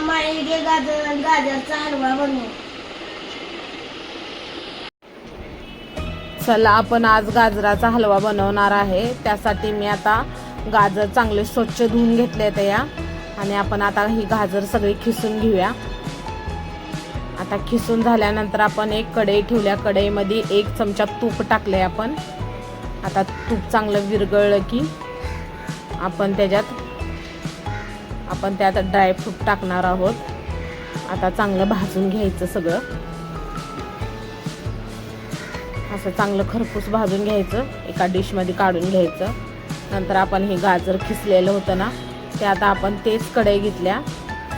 माळी गाजर गाजरचा हलवा बनवू. चला आपण आज गाजराचा हलवा बनवणार आहे. त्यासाठी मी आता गाजर चांगले स्वच्छ धुवून घेतले आहेत या. आणि आपण आता ही गाजर सगळी खिसून घेऊया. आता खिसून झाल्यानंतर आपण एक कढई ठेवल्या. कढईमध्ये एक चमचा तूप टाकले आपण. आता तूप चांगलं विरघळलं की आपण त्याच्यात आपण त्यात ड्रायफ्रूट टाकणार आहोत. आता चांगलं भाजून घ्यायचं सगळं. असं चांगलं खरपूस भाजून घ्यायचं. एका डिशमध्ये काढून घ्यायचं. नंतर आपण हे गाजर खिसलेलं होतं ना ते आता आपण तेच कढई घेतल्या.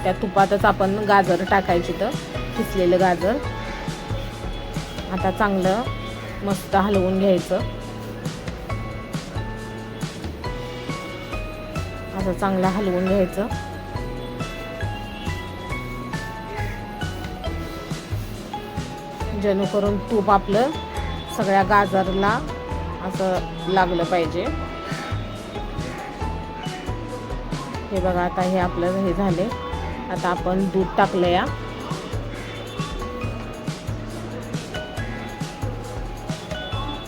त्या तुपातच आपण गाजर टाकायची तर खिसलेलं गाजर. आता चांगलं मस्त हलवून घ्यायचं. असं चांगलं हलवून घ्यायचं. जेणेकरून तूप आपलं सगळ्या गाजरला असं लागलं पाहिजे. हे बघा आता हे आपलं हे झाले. आता आपण दूध टाकलं या.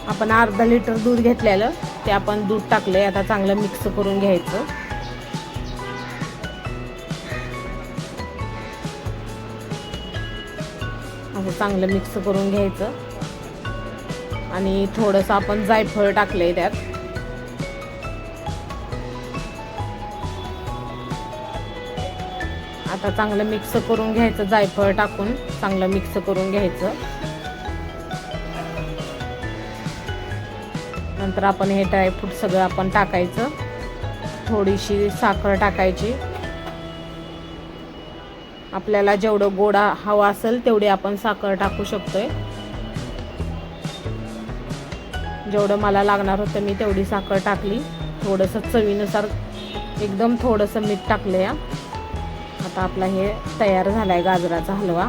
आपण अर्धा लिटर दूध घेतलेलं ते आपण दूध टाकलंय. आता चांगलं मिक्स करून घ्यायचं. असं चांगलं मिक्स करून घ्यायचं. आणि थोडंसं आपण जायफळ टाकलंय त्यात. आता चांगलं मिक्स करून घ्यायचं जायफळ टाकून चांगलं मिक्स करून घ्यायचं. नंतर आपण हे ड्रायफ्रूट सगळं आपण टाकायचं. थोडीशी साखर टाकायची. आपल्याला जेवढं गोडा हवा असेल तेवढी आपण साखर टाकू शकतोय. जेवढं मला लागणार होतं मी तेवढी साखर टाकली. थोडंसं चवीनुसार एकदम थोडंसं मीठ टाकलं या आता आपला हे तयार झाला आहे गाजराचा हलवा.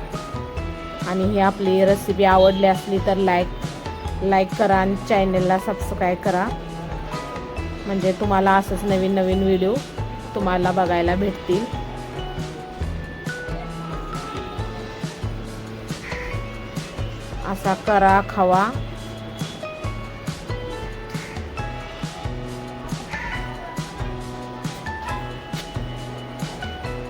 आणि ही आपली रेसिपी आवडली असली तर लाईक लाईक करा आणि चॅनलला सबस्क्राईब करा. म्हणजे तुम्हाला असंच नवीन नवीन व्हिडिओ तुम्हाला बघायला भेटतील. असा करा खावा.